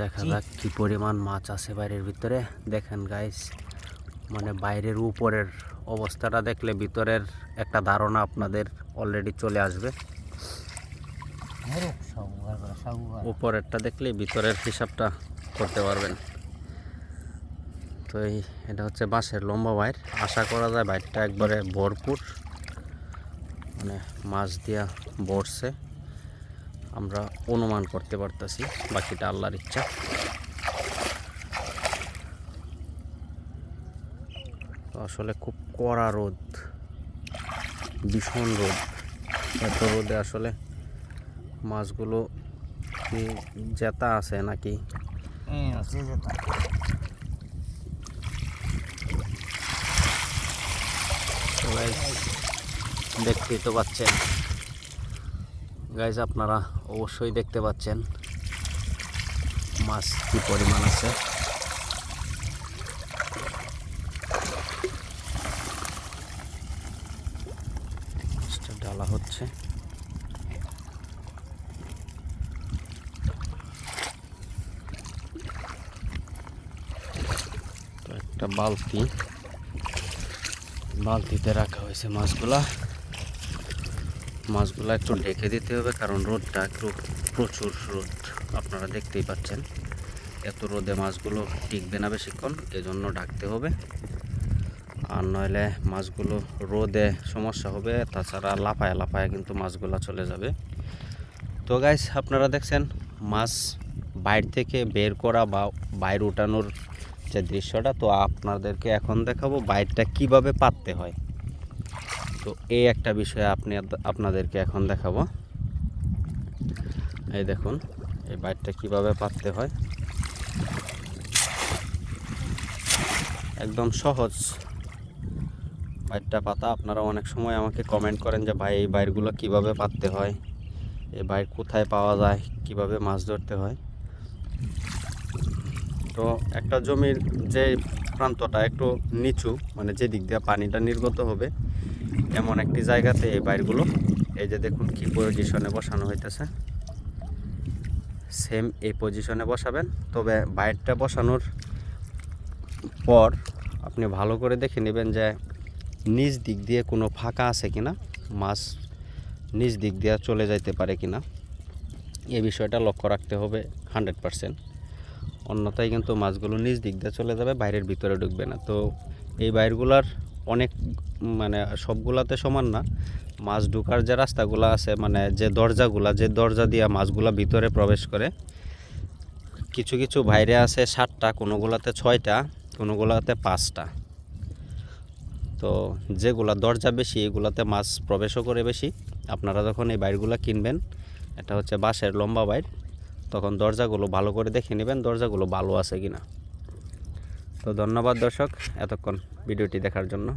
দেখা যাক কি পরিমাণ মাছ আছে বাইরের ভিতরে। দেখেন গাইস মানে বাইরের উপরের অবস্থাটা দেখলে ভিতরের একটা ধারণা আপনাদের অলরেডি চলে আসবে। উপরেরটা দেখলে ভিতরের হিসাবটা করতে পারবেন। তো এই এটা হচ্ছে বাঁশের লম্বা বাইর। আশা করা যায় বাইরটা একবারে ভরপুর। মানে মাছ দিয়া ভরছে। আমরা অনুমান করতে পারতেছি বাকিটা আল্লাহর ইচ্ছা। আসলে খুব কড়া রোদ ভীষণ রোদ। এত রোদে আসলে মাছগুলো কি জেতা আছে নাকি? guys, দেখতেই তো পাচ্ছেন। গাইজ আপনারা অবশ্যই দেখতে পাচ্ছেন মাছ কি পরিমাণ আছে। ডালা হচ্ছে। একটা বালতি, বালতিতে রাখা হয়েছে মাছগুলা। মাছগুলা একটু ঢেকে দিতে হবে, কারণ রোদটা একটু প্রচুর রোদ আপনারা দেখতেই পাচ্ছেন। এত রোদে মাছগুলো টিকবে না বেশিক্ষণ, এজন্য ঢাকতে হবে। আর নইলে মাছগুলো রোদে সমস্যা হবে, তাছাড়া লাফায় লাফায় কিন্তু মাছগুলো চলে যাবে। তো গাইস আপনারা দেখছেন, মাছ বাইর থেকে বের করা বা বাইর উঠানোর যে দৃশ্যটা, তো আপনাদেরকে এখন দেখাবো বাইরটা কীভাবে পাততে হয়। তো এই একটা বিষয় আপনি আপনাদেরকে এখন দেখাবো। এই দেখুন, এই বাইরটা কীভাবে পাততে হয়। একদম সহজ। বাইরটা পাতা, আপনারা অনেক সময় আমাকে কমেন্ট করেন যে, ভাই, এই বাইরগুলো কীভাবে পাততে হয়? এই বাইর কোথায় পাওয়া যায়? কীভাবে মাছ ধরতে হয়? তো একটা জমির যে প্রান্তটা একটু নিচু মানে যে দিক দিয়ে পানিটা নির্গত হবে এমন একটি জায়গাতে এই বাইরগুলো। এই যে দেখুন কি পজিশনে বসানো হইতেছে। সেম এই পজিশনে বসাবেন। তবে বাইরটা বসানোর পর আপনি ভালো করে দেখে নেবেন যে নিজ দিক দিয়ে কোনো ফাঁকা আছে কিনা, মাছ নিজ দিক দিয়ে চলে যাইতে পারে কিনা। এ বিষয়টা লক্ষ্য রাখতে হবে হান্ড্রেড পারসেন্ট অন্যথায় কিন্তু মাছগুলো নিজ দিক দিয়ে চলে যাবে, বাইরের ভিতরে ঢুকবে না। তো এই বাইরগুলার অনেক মানে সবগুলাতে সমান না। মাছ ঢুকার যে রাস্তাগুলো আছে মানে যে দরজাগুলা, যে দরজা দিয়ে মাছগুলা ভিতরে প্রবেশ করে, কিছু কিছু বাইরে আছে সাতটা, কোনোগুলাতে ছয়টা, কোনোগুলাতে পাঁচটা। তো যেগুলা দরজা বেশি, এগুলাতে মাছ প্রবেশও করে বেশি। আপনারা যখন এই বাইরগুলো কিনবেন, এটা হচ্ছে বাঁশের লম্বা বাইর, তখন দরজাগুলো ভালো করে দেখে নেবেন দরজাগুলো ভালো আছে কিনা। তো ধন্যবাদ দর্শক, এতক্ষণ ভিডিওটি দেখার জন্য।